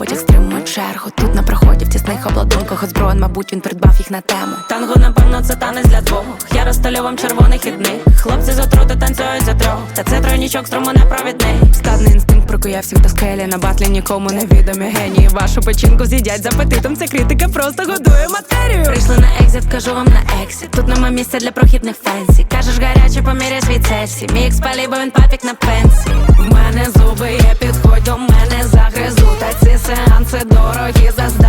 потяг стримує чергу. Тут на проході в тісних обладунках озброєн, мабуть, він придбав їх на тему. Танго, напевно, це танець для двох. Я розстелю вам червоний хідник. Хлопці з отрути танцюють за трьох. Та це тройнічок струму непровідний. Стадний інстинкт прокує всіх до скелі На батлі нікому не відомі генії Вашу печінку з'їдять з апетитом Ця критика просто годує матерію Прийшли на екзит, кажу вам на ексіт. Тут нема місця для прохідних фенсі. Кажеш гаряче, поміряй свій цельсі. Мій експалі, бо він папік на пенсії. В мене зуби є, підходь Вороги за